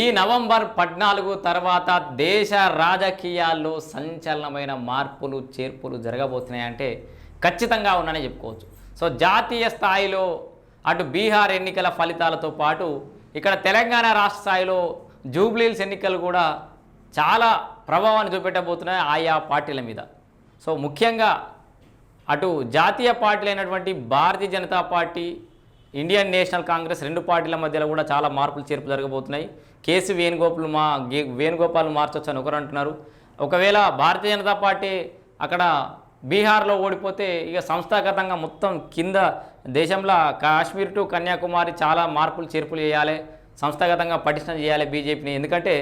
ఈ నవంబర్ పద్నాలుగు తర్వాత దేశ రాజకీయాల్లో సంచలనమైన మార్పులు చేర్పులు జరగబోతున్నాయంటే ఖచ్చితంగా ఉన్నాయని చెప్పుకోవచ్చు. సో జాతీయ స్థాయిలో అటు బీహార్ ఎన్నికల ఫలితాలతో పాటు ఇక్కడ తెలంగాణ రాష్ట్ర స్థాయిలో జూబ్లీల్స్ ఎన్నికలు కూడా చాలా ప్రభావాన్ని చూపెట్టబోతున్నాయి ఆయా పార్టీల మీద. సో ముఖ్యంగా అటు జాతీయ పార్టీలు అయినటువంటి Bharatiya Janata party Indian National Congress రెండు పార్టీల మధ్యలో కూడా చాలా మార్పులు చేర్పు జరగబోతున్నాయి. కేసు వేణుగోపాల్ మా వేణుగోపాల్ మార్చొచ్చు అని ఒకరు అంటున్నారు. ఒకవేళ భారతీయ జనతా పార్టీ అక్కడ బీహార్లో ఓడిపోతే ఇక సంస్థాగతంగా మొత్తం కింద దేశంలో కాశ్మీర్ టు కన్యాకుమారి చాలా మార్పులు చేర్పులు చేయాలి సంస్థాగతంగా పటిష్టం చేయాలి బీజేపీని. ఎందుకంటే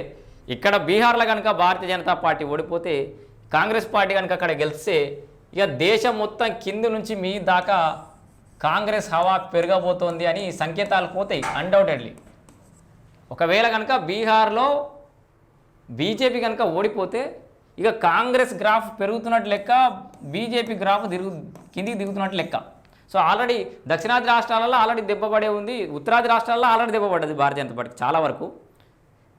ఇక్కడ బీహార్లో కనుక భారతీయ జనతా పార్టీ ఓడిపోతే కాంగ్రెస్ పార్టీ కనుక అక్కడ గెలిస్తే ఇక దేశం మొత్తం కింది నుంచి మీ దాకా కాంగ్రెస్ హవా పెరగబోతోంది అని సంకేతాలు పోతాయి అన్డౌటెడ్లీ ఒకవేళ కనుక బీహార్లో బీజేపీ కనుక ఓడిపోతే ఇక కాంగ్రెస్ గ్రాఫ్ పెరుగుతున్నట్టు లెక్క బీజేపీ గ్రాఫ్ దిగు కిందికి దిగుతున్నట్టు లెక్క. సో ఆల్రెడీ దక్షిణాది రాష్ట్రాలలో ఆల్రెడీ దెబ్బపడే ఉంది ఉత్తరాది రాష్ట్రాల్లో ఆల్రెడీ దెబ్బపడ్డది భారతీయ జనతా పార్టీ చాలా వరకు.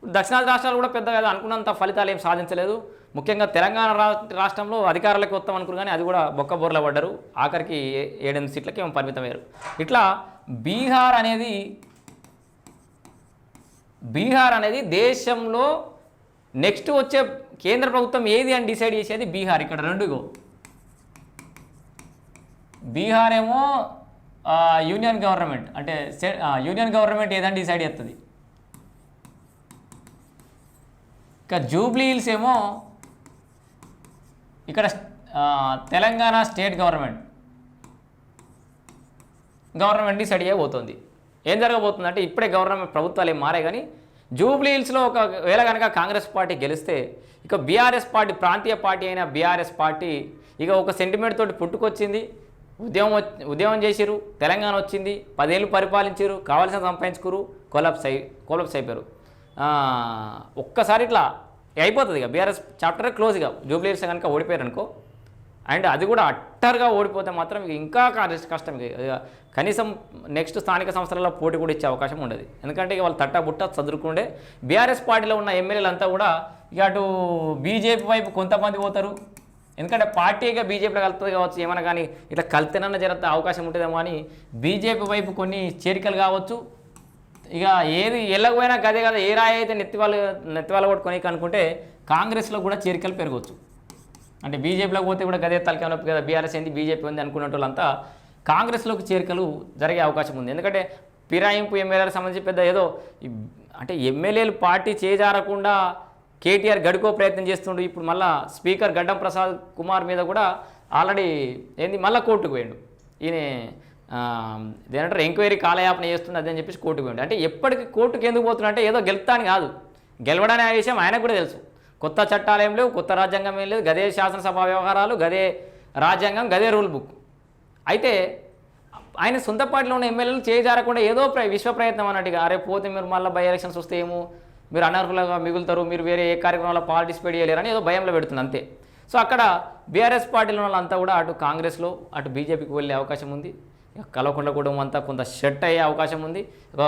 దక్షిణాది రాష్ట్రాలు కూడా పెద్దగా అనుకున్నంత ఫలితాలు ఏం సాధించలేదు. ముఖ్యంగా తెలంగాణ రా- రాష్ట్రంలో అధికారులకు వస్తాం అనుకున్నారు కానీ అది కూడా బొక్క బోర్ల పడ్డారు. ఆఖరికి ఏ- ఏడెనిమిది సీట్లకి ఏమో పరిమితమయ్యారు. ఇట్లా బీహార్ అనేది బీహార్ అనేది దేశంలో నెక్స్ట్ వచ్చే కేంద్ర ప్రభుత్వం ఏది అని డిసైడ్ చేసేది బీహార్. ఇక్కడ రెండుగో బీహార్ ఏమో యూనియన్ గవర్నమెంట్. అంటే యూనియన్ గవర్నమెంట్ ఏదని డిసైడ్ చేస్తుంది ఇక జూబ్లీ హిల్స్ ఏమో ఇక్కడ Telangana state government. Government decide చేయబోతోంది. ఏం జరగబోతుంది అంటే ఇప్పుడే గవర్నమెంట్ ప్రభుత్వాలు ఏం మారే కానీ జూబ్లీ హిల్స్లో ఒక వేళ కనుక కాంగ్రెస్ పార్టీ గెలిస్తే ఇక బీఆర్ఎస్ పార్టీ ప్రాంతీయ పార్టీ అయిన బీఆర్ఎస్ పార్టీ ఇక ఒక సెంటిమెంట్ తోటి పుట్టుకొచ్చింది. ఉద్యమం వచ్చి- ఉద్యమం చేసిరు తెలంగాణ వచ్చింది పదేళ్ళు పరిపాలించారు కావాల్సిన సంపాదించుకురు కొలాప్స్ అయి కొలాప్స్ అయిపోయారు. ఒక్కసారి ఇట్లా అయిపోతుంది ఇక. బీఆర్ఎస్ చాప్టర్ క్లోజ్ ఇక. జూబ్లీ కనుక ఓడిపోయారనుకో అండ్ అది కూడా అట్టర్గా ఓడిపోతే మాత్రం ఇంకా కష్టం కనీసం నెక్స్ట్ స్థానిక సంస్థలలో పోటీ కూడా ఇచ్చే అవకాశం ఉండదు. ఎందుకంటే ఇక వాళ్ళు తట్టా బుట్ట చదువుకుండే బీఆర్ఎస్ పార్టీలో ఉన్న ఎమ్మెల్యేలంతా కూడా ఇక అటు బీజేపీ వైపు కొంతమంది పోతారు. ఎందుకంటే పార్టీగా బీజేపీలో కలుపుతుంది కావచ్చు. ఏమైనా కానీ ఇట్లా కలితేనన్న జరగ అవకాశం ఉంటుందేమో అని బీజేపీ వైపు కొన్ని చేరికలు కావచ్చు. ఇక ఏది వెళ్ళకపోయినా గదే కదా ఏ రాయి అయితే నెత్తివాళ్ళు నెత్తివాళ్ళు కొట్టుకొని అనుకుంటే కాంగ్రెస్లో కూడా చేరికలు పెరగవచ్చు అంటే బీజేపీలోకి పోతే కూడా గదే తలకే నొప్పి కదా బీఆర్ఎస్ ఏంది బీజేపీ ఉంది అనుకున్న వాళ్ళంతా కాంగ్రెస్లోకి చేరికలు జరిగే అవకాశం ఉంది. ఎందుకంటే ఫిరాయింపు ఎమ్మెల్యేలకు సంబంధించి పెద్ద ఏదో అంటే ఎమ్మెల్యేలు పార్టీ చేజారకుండా కేటీఆర్ గడుకో ప్రయత్నం చేస్తుండు ఇప్పుడు మళ్ళా స్పీకర్ గడ్డం ప్రసాద్ కుమార్ మీద కూడా ఆల్రెడీ ఏంది మళ్ళీ కోర్టుకు పోయిండు. ఈయన దేనంటారు ఎంక్వైరీ కాలయాపన చేస్తుంది అదని చెప్పేసి కోర్టుకు పోయింది అంటే ఎప్పటికి కోర్టుకు ఎందుకు పోతున్నా అంటే ఏదో గెలుస్తాను కాదు. గెలవడనే ఆ విషయం ఆయనకు కూడా తెలుసు. కొత్త చట్టాలు ఏం లేవు కొత్త రాజ్యాంగం ఏం లేదు గదే శాసనసభ వ్యవహారాలు గదే రాజ్యాంగం గదే రూల్ బుక్. అయితే ఆయన సొంత పార్టీలో ఉన్న ఎమ్మెల్యేలు చేజారకుండా ఏదో ప్ర విశ్వ ప్రయత్నం అన్నట్టుగా అరే పోతే మీరు మళ్ళీ బై ఎలక్షన్స్ వస్తే ఏమో మీరు అనర్హులుగా మిగులుతారు మీరు వేరే ఏ కార్యక్రమంలో పార్టిసిపేట్ చేయలేరని ఏదో భయంలో పెడుతుంది అంతే. సో అక్కడ బీఆర్ఎస్ పార్టీలో వాళ్ళంతా కూడా అటు కాంగ్రెస్లో అటు బీజేపీకి వెళ్ళే అవకాశం ఉంది. కలవకుండా కుటుంబం అంతా కొంత షెట్ అయ్యే అవకాశం ఉంది.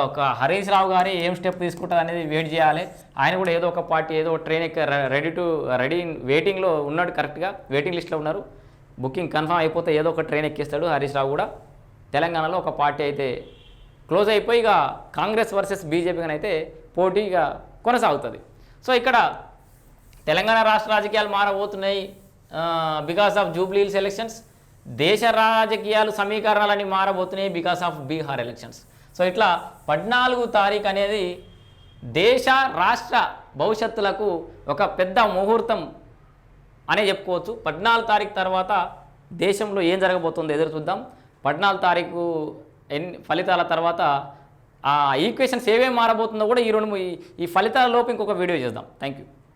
ఒక హరీష్ రావు గారి ఏం స్టెప్ తీసుకుంటారు అనేది వెయిట్ చేయాలి. ఆయన కూడా ఏదో ఒక పార్టీ ఏదో ఒక ట్రైన్ ఎక్క రెడీ టు రెడీ వెయిటింగ్లో ఉన్నాడు కరెక్ట్గా వెయిటింగ్ లిస్ట్లో ఉన్నారు. బుకింగ్ కన్ఫర్మ్ అయిపోతే ఏదో ఒక ట్రైన్ ఎక్కిస్తాడు హరీష్ రావు కూడా. తెలంగాణలో ఒక పార్టీ అయితే క్లోజ్ అయిపోయి ఇక కాంగ్రెస్ వర్సెస్ బీజేపీ అయితే పోటీగా కొనసాగుతుంది. సో ఇక్కడ తెలంగాణ రాష్ట్ర రాజకీయాలు మారబోతున్నాయి. Because of Jubilee Hills elections దేశ రాజకీయాలు సమీకరణాలన్నీ మారబోతున్నాయి because of Bihar elections so ఇట్లా పద్నాలుగు తారీఖు అనేది దేశ రాష్ట్ర భవిష్యత్తులకు ఒక పెద్ద ముహూర్తం అనే చెప్పుకోవచ్చు. పద్నాలుగు తారీఖు తర్వాత దేశంలో ఏం జరగబోతుందో ఎదురు చూద్దాం. పద్నాలుగు తారీఖు ఎన్ని ఫలితాల తర్వాత ఆ ఈక్వేషన్స్ ఏమేమి మారబోతుందో కూడా ఈ రెండు ఈ- ఈ ఫలితాల లోపు ఇంకొక వీడియో చేద్దాం. Thank you